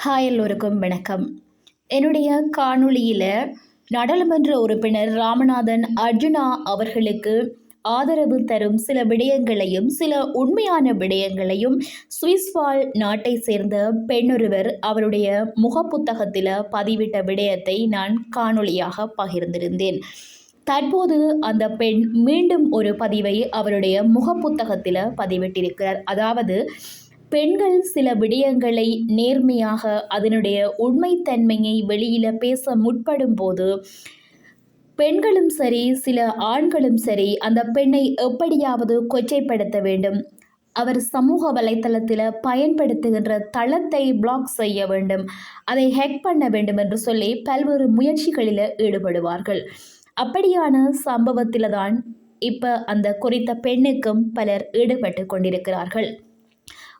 Hi எல்லோருக்கும் வணக்கம். என்னுடைய காணொளியில் நாடாளுமன்ற உறுப்பினர் ராமநாதன் அர்ஜுனா அவர்களுக்கு ஆதரவு தரும் சில விடயங்களையும் சில உண்மையான விடயங்களையும் சுவிஸ்வால் நாட்டை சேர்ந்த பெண்ணொருவர் அவருடைய முகப்புத்தகத்தில் பதிவிட்ட விடயத்தை நான் காணொளியாக பகிர்ந்திருந்தேன். தற்போது அந்த பெண் மீண்டும் ஒரு பதிவை அவருடைய முகப்புத்தகத்தில் பதிவிட்டிருக்கிறார். அதாவது பெண்கள் சில விடயங்களை நேர்மையாக அதனுடைய உண்மைத்தன்மையை வெளியில் பேச முற்படும் போது பெண்களும் சரி சில ஆண்களும் சரி அந்த பெண்ணை எப்படியாவது கொச்சைப்படுத்த வேண்டும். அவர் சமூக வலைத்தளத்தில் பயன்படுத்துகின்ற தளத்தை பிளாக் செய்ய வேண்டும். அதை ஹேக் பண்ண வேண்டும் என்று சொல்லி பல்வேறு முயற்சிகளில் ஈடுபடுவார்கள். அப்படியான சம்பவத்தில் தான் இப்போ அந்த குறித்த பெண்ணுக்கும் பலர் ஈடுபட்டு கொண்டிருக்கிறார்கள்.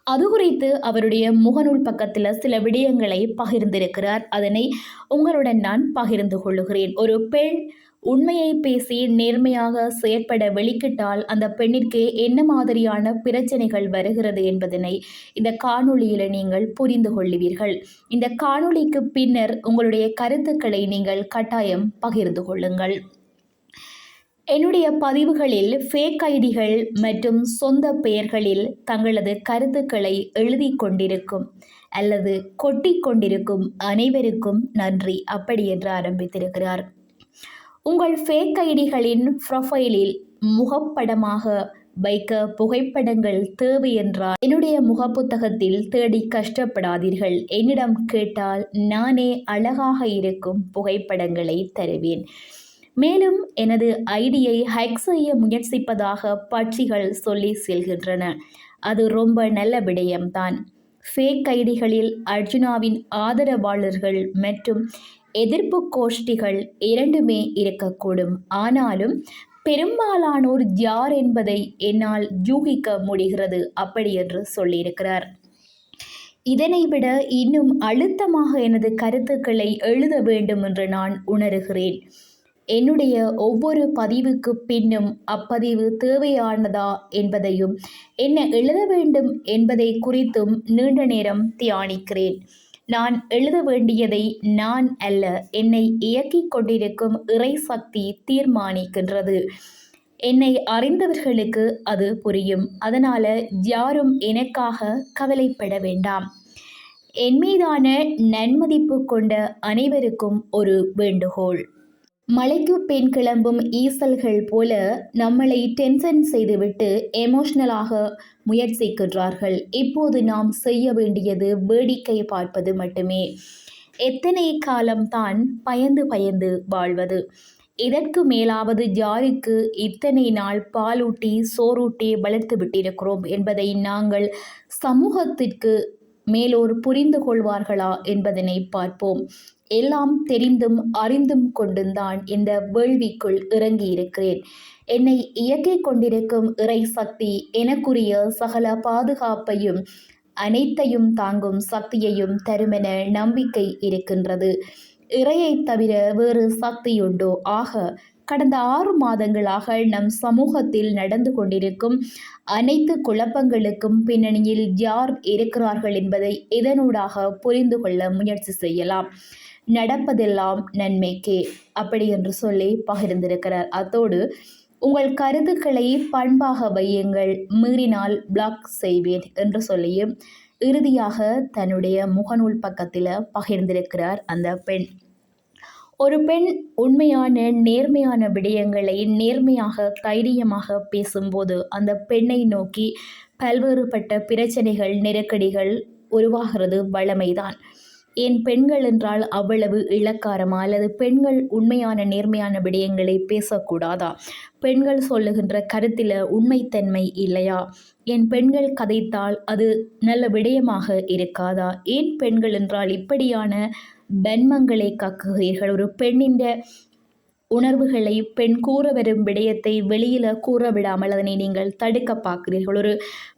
அது குறித்து அவருடைய முகநூல் பக்கத்தில் சில விடயங்களை பகிர்ந்திருக்கிறார். அதனை உங்களுடன் நான் பகிர்ந்து கொள்ளுகிறேன். ஒரு பெண் உண்மையை பேசி நேர்மையாக செயற்பட வெளிக்கிட்டால் அந்த பெண்ணிற்கு என்ன மாதிரியான பிரச்சனைகள் வருகிறது என்பதனை இந்த காணொளியில் நீங்கள் புரிந்து கொள்ளுவீர்கள். இந்த காணொளிக்கு பின்னர் உங்களுடைய கருத்துக்களை நீங்கள் கட்டாயம் பகிர்ந்து கொள்ளுங்கள். என்னுடைய பதிவுகளில் ஃபேக் ஐடிகள் மற்றும் சொந்த பெயர்களில் தங்களது கருத்துக்களை எழுதி கொண்டிருக்கும் அல்லது கொட்டி கொண்டிருக்கும் அனைவருக்கும் நன்றி. அப்படி என்று ஆரம்பித்திருக்கிறார். உங்கள் ஃபேக் ஐடிகளின் ப்ரொஃபைலில் முகப்படமாக வைக்க புகைப்படங்கள் தேவை என்றால் என்னுடைய முகப்புத்தகத்தில் தேடி கஷ்டப்படாதீர்கள். என்னிடம் கேட்டால் நானே அழகாக இருக்கும் புகைப்படங்களை தருவேன். மேலும் எனது ஐடியை ஹைக் செய்ய முயற்சிப்பதாக பட்சிகள் சொல்லி செல்கின்றன. அது ரொம்ப நல்ல விடயம்தான் ஃபேக் ஐடிகளில் அர்ஜுனாவின் ஆதரவாளர்கள் மற்றும் எதிர்ப்பு கோஷ்டிகள் இரண்டுமே இருக்கக்கூடும். ஆனாலும் பெரும்பாலானோர் யார் என்பதை என்னால் யூகிக்க முடிகிறது அப்படி என்று சொல்லியிருக்கிறார். இதனை விட இன்னும் அழுத்தமாக எனது கருத்துக்களை எழுத வேண்டும் என்று நான் உணர்கிறேன். என்னுடைய ஒவ்வொரு பதிவுக்கு பின்னும் அப்பதிவு தேவையானதா என்பதையும் என்ன எழுத வேண்டும் என்பதை குறித்தும் நீண்ட நேரம் தியானிக்கிறேன். நான் எழுத வேண்டியதை நான் அல்ல என்னை இயக்கிக் கொண்டிருக்கும் இறை சக்தி தீர்மானிக்கின்றது. என்னை அறிந்தவர்களுக்கு அது புரியும் அதனால் யாரும் எனக்காக கவலைப்பட வேண்டாம். என் மீதான நன்மதிப்பு கொண்ட அனைவருக்கும் ஒரு வேண்டுகோள். மலைக்கு பெண் கிளம்பும் ஈசல்கள் போல நம்மளை டென்ஷன் செய்துவிட்டு எமோஷ்னலாக முயற்சிக்கின்றார்கள். இப்போது நாம் செய்ய வேண்டியது வேடிக்கை பார்ப்பது மட்டுமே. எத்தனை காலம்தான் பயந்து பயந்து வாழ்வது? இதற்கு மேலாவது யாருக்கு இத்தனை நாள் பாலூட்டி சோறூட்டி வளர்த்து விட்டிருக்கிறோம் என்பதை நாங்கள் சமூகத்திற்கு மேலோர் புரிந்து கொள்வார்களா என்பதனை பார்ப்போம். எல்லாம் தெரிந்தும் அறிந்தும் கொண்டுந்தான் இந்த வேள்விக்குள் இறங்கியிருக்கிறேன். என்னை இயக்கிக் கொண்டிருக்கும் இறை சக்தி எனக்குரிய சகல பாதுகாப்பையும் அனைத்தையும் தாங்கும் சக்தியையும் தருமென நம்பிக்கை இருக்கின்றது. இறையை தவிர வேறு சக்தி உண்டோ? ஆக கடந்த ஆறு மாதங்களாக நம் சமூகத்தில் நடந்து கொண்டிருக்கும் அனைத்து குழப்பங்களுக்கும் பின்னணியில் யார் இருக்கிறார்கள் என்பதை இதனூடாக புரிந்து கொள்ள முயற்சி செய்யலாம். நடப்பதெல்லாம் நன்மைக்கே அப்படி என்று சொல்லி பகிர்ந்திருக்கிறார். அத்தோடு உங்கள் கருத்துக்களை பண்பாக வையுங்கள் மீறினால் பிளாக் செய்வேன் என்று சொல்லியும் இறுதியாக தன்னுடைய முகநூல் பக்கத்தில் பகிர்ந்திருக்கிறார் அந்த பெண். ஒரு பெண் உண்மையான நேர்மையான விடயங்களை நேர்மையாக தைரியமாக பேசும்போது அந்த பெண்ணை நோக்கி பல்வேறுபட்ட பிரச்சனைகள் நெருக்கடிகள் உருவாகிறது வளமைதான் ஏன் பெண்கள் என்றால் அவ்வளவு இலக்காரமா அல்லது பெண்கள் உண்மையான நேர்மையான விடயங்களை பேசக்கூடாதா? பெண்கள் சொல்லுகின்ற கருத்தில் உண்மைத்தன்மை இல்லையா? என் பெண்கள் கதைத்தால் அது நல்ல விடயமாக இருக்காதா? ஏன் பெண்கள் என்றால் இப்படியான பெண்மங்களை கக்குகிறீர்கள்? ஒரு பெண்ணின் உணர்வுகளை பெண் கூற வரும் விடயத்தை வெளியில் கூற விடாமல் அதனை நீங்கள் தடுக்க பார்க்கிறீர்கள். ஒரு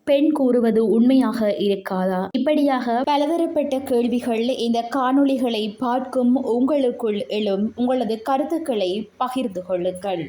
பெண் கூறுவது உண்மையாக இருக்காதா? இப்படியாக பலதரப்பட்ட கேள்விகள் இந்த காணொளிகளை பார்க்கும் உங்களுக்குள் எழும். உங்களது கருத்துக்களை பகிர்ந்து கொள்ளுங்கள்.